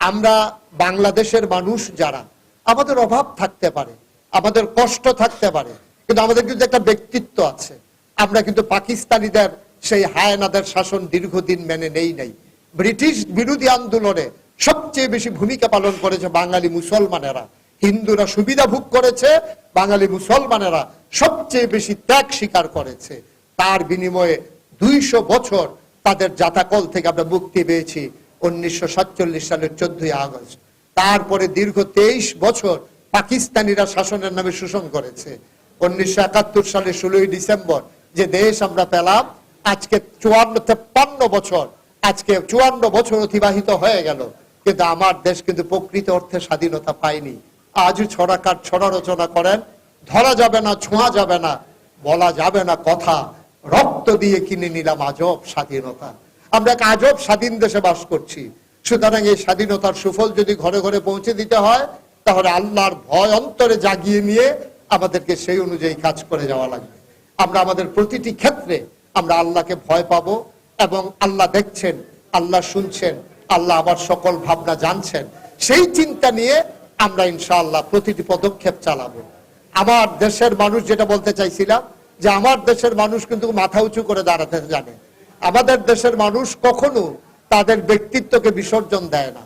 আমরা বাংলাদেশের মানুষ যারা, আমাদের অভাব থাকতে পারে, আমাদের কষ্ট থাকতে পারে, কিন্তু আমাদের কিন্তু একটা ব্যক্তিত্ব আছে। আমরা কিন্তু পাকিস্তানিদের সেই হায়নাদের শাসন দীর্ঘদিন মেনে নেই নাই। ব্রিটিশ বিরোধী আন্দোলনে সবচেয়ে বেশি ভূমিকা পালন করেছে বাঙালি মুসলমানেরা। হিন্দুরা সুবিধা ভোগ করেছে, বাঙালি মুসলমানেরা সবচেয়ে বেশি ত্যাগ স্বীকার করেছে। তার বিনিময়ে দুইশো বছর তাদের জাতাকল থেকে আমরা মুক্তি পেয়েছি। উনিশশো সাতচল্লিশ সালের চোদ্দই আগস্ট। তারপরে দীর্ঘ তেইশ বছর পাকিস্তানিরা শাসনের নামে শোষণ করেছে। উনিশশো সালের ষোলোই ডিসেম্বর যে দেশ আমরা পেলাম, আজকে চুয়ান্ন, তেপ্পান্ন বছর, আজকে চুয়ান্ন বছর অতিবাহিত হয়ে গেল। কিন্তু আমার দেশ কিন্তু প্রকৃত অর্থে স্বাধীনতা পায়নি। আজও ছড়াকার ছড়া রচনা করেন, ধরা যাবে না, ছোঁয়া যাবে না, বলা যাবে না কথা। রক্ত দিয়ে কিনে নিলাম আজব স্বাধীনতা। আমরা এক আজব স্বাধীন দেশে বাস করছি। সুতরাং এই স্বাধীনতার সুফল যদি ঘরে ঘরে পৌঁছে দিতে হয়, তাহলে আল্লাহর ভয় অন্তরে জাগিয়ে নিয়ে আমাদেরকে সেই অনুযায়ী কাজ করে যাওয়া লাগবে। আমরা আমাদের প্রতিটি ক্ষেত্রে আমরা আল্লাহকে ভয় পাবো এবং আল্লাহ দেখছেন, আল্লাহ শুনছেন, আল্লাহ আমার সকল ভাবনা জানছেন। সেই চিন্তা নিয়ে আমরা ইনশাআল্লাহ প্রতিটি পদক্ষেপ চালাবো। আমার দেশের মানুষ যেটা বলতে চাইছিলাম, যে আমার দেশের মানুষ কিন্তু মাথা উঁচু করে দাঁড়াতে জানে। আমাদের দেশের মানুষ কখনো তাদের ব্যক্তিত্বকে বিসর্জন দেয় না।